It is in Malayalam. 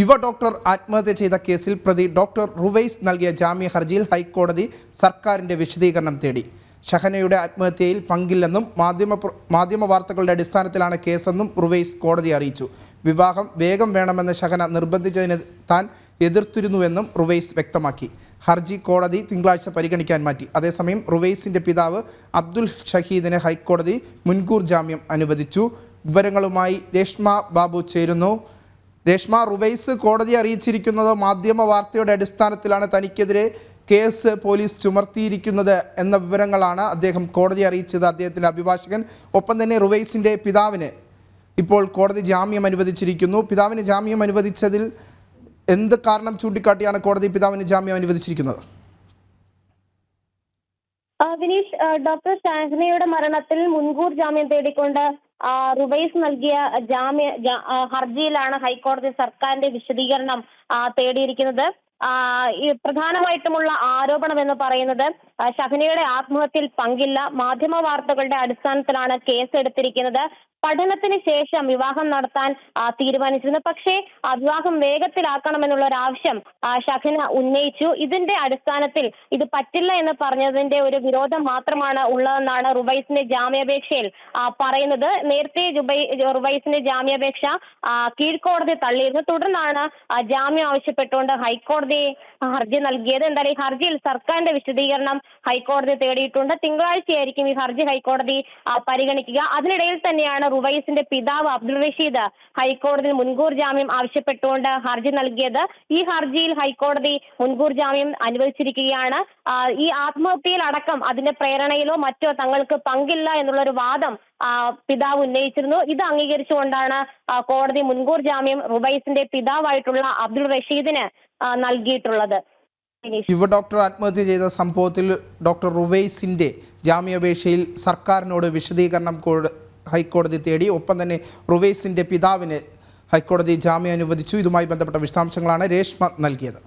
യുവ ഡോക്ടർ ആത്മഹത്യ ചെയ്ത കേസിൽ പ്രതി ഡോക്ടർ റുവൈസ് നൽകിയ ജാമ്യ ഹർജിയിൽ ഹൈക്കോടതി സർക്കാരിന്റെ വിശദീകരണം തേടി. ഷഹനയുടെ ആത്മഹത്യയിൽ പങ്കില്ലെന്നും മാധ്യമ മാധ്യമ വാർത്തകളുടെ അടിസ്ഥാനത്തിലാണ് കേസെന്നും റുവൈസ് കോടതി അറിയിച്ചു. വിവാഹം വേഗം വേണമെന്ന് ഷഹന നിർബന്ധിച്ചതിന് താൻ എതിർത്തിരുന്നുവെന്നും റുവൈസ് വ്യക്തമാക്കി. ഹർജി കോടതി തിങ്കളാഴ്ച പരിഗണിക്കാൻ മാറ്റി. അതേസമയം റുവൈസിന്റെ പിതാവ് അബ്ദുൽ ഷഹീദിനെ ഹൈക്കോടതി മുൻകൂർ ജാമ്യം അനുവദിച്ചു. വിവരങ്ങളുമായി രേഷ്മ ബാബു ചേരുന്നു. രേഷ്മ റുവൈസ് കോടതി അറിയിച്ചിരിക്കുന്നത് മാധ്യമ വാർത്തയുടെ അടിസ്ഥാനത്തിലാണ് തനിക്കെതിരെ കേസ് പോലീസ് ചുമർത്തിയിരിക്കുന്നത് എന്ന വിവരങ്ങളാണ് അദ്ദേഹം കോടതി അറിയിച്ചത്. അദ്ദേഹത്തിന്റെ അഭിഭാഷകൻ ഒപ്പം തന്നെ റുവൈസിന്റെ പിതാവിന് ഇപ്പോൾ കോടതി ജാമ്യം അനുവദിച്ചിരിക്കുന്നു. പിതാവിന് ജാമ്യം അനുവദിച്ചതിൽ എന്ത് കാരണം ചൂണ്ടിക്കാട്ടിയാണ് കോടതി പിതാവിന് ജാമ്യം അനുവദിച്ചിരിക്കുന്നത്? വിനീഷ് ഡോക്ടർ ഷാഹ്നയുടെ മരണത്തിൽ മുൻകൂർ ജാമ്യം തേടിക്കൊണ്ട് റുബൈസ് നൽകിയ ജാമ്യ ഹർജിയിലാണ് ഹൈക്കോടതി സർക്കാരിന്റെ വിശദീകരണം തേടിയിരിക്കുന്നത്. ഈ പ്രധാനമായിട്ടുമുള്ള ആരോപണം എന്ന് പറയുന്നത് ഷഹനയുടെ ആത്മഹത്യയിൽ പങ്കില്ല. മാധ്യമ വാർത്തകളുടെ അടിസ്ഥാനത്തിലാണ് കേസ് എടുത്തിരിക്കുന്നത് പഠനത്തിന് ശേഷം വിവാഹം നടത്താൻ തീരുമാനിച്ചിരുന്നു. പക്ഷേ വിവാഹം വേഗത്തിലാക്കണമെന്നുള്ള ഒരു ആവശ്യം ഷഹന ഉന്നയിച്ചു. ഇതിന്റെ അടിസ്ഥാനത്തിൽ ഇത് പറ്റില്ല എന്ന് പറഞ്ഞതിന്റെ ഒരു വിരോധം മാത്രമാണ് ഉള്ളതെന്നാണ് റുബൈസിന്റെ ജാമ്യാപേക്ഷയിൽ പറയുന്നത്. നേരത്തെ റുബൈസിന്റെ ജാമ്യാപേക്ഷ കീഴ്ക്കോടതി തള്ളിയിരുന്നു. തുടർന്നാണ് ജാമ്യം ആവശ്യപ്പെട്ടുകൊണ്ട് ഹൈക്കോടതി ഹർജി നൽകിയത്. എന്തായാലും ഈ ഹർജിയിൽ സർക്കാരിന്റെ വിശദീകരണം ഹൈക്കോടതി തേടിയിട്ടുണ്ട്. തിങ്കളാഴ്ചയായിരിക്കും ഈ ഹർജി ഹൈക്കോടതി പരിഗണിക്കുക. അതിനിടയിൽ തന്നെയാണ് റുവൈസിന്റെ പിതാവ് അബ്ദുൾ റഷീദ് ഹൈക്കോടതിയിൽ മുൻകൂർ ജാമ്യം ആവശ്യപ്പെട്ടുകൊണ്ട് ഹർജി നൽകിയത്. ഈ ഹർജിയിൽ ഹൈക്കോടതി മുൻകൂർ ജാമ്യം അനുവദിച്ചിരിക്കുകയാണ്. ഈ ആത്മഹത്യയിൽ അടക്കം അതിന്റെ പ്രേരണയിലോ മറ്റോ തങ്ങൾക്ക് പങ്കില്ല എന്നുള്ള ഒരു വാദം പിതാവ് ഉന്നയിച്ചിരുന്നു. ഇത് അംഗീകരിച്ചുകൊണ്ടാണ് കോടതി മുൻകൂർ ജാമ്യം റുബൈസിന്റെ പിതാവായിട്ടുള്ള അബ്ദുൾ റഷീദിന് നൽകിയിട്ടുള്ളത്. യുവ ഡോക്ടർ ആത്മഹത്യ ചെയ്ത സംഭവത്തിൽ ഡോക്ടർ റുവൈസിന്റെ ജാമ്യാപേക്ഷയിൽ സർക്കാരിനോട് വിശദീകരണം ഹൈക്കോടതി തേടി ഒപ്പം തന്നെ റുവൈസിന്റെ പിതാവിന് ഹൈക്കോടതി ജാമ്യം അനുവദിച്ചു. ഇതുമായി ബന്ധപ്പെട്ട വിശദാംശങ്ങളാണ് രേഷ്മ നൽകിയത്.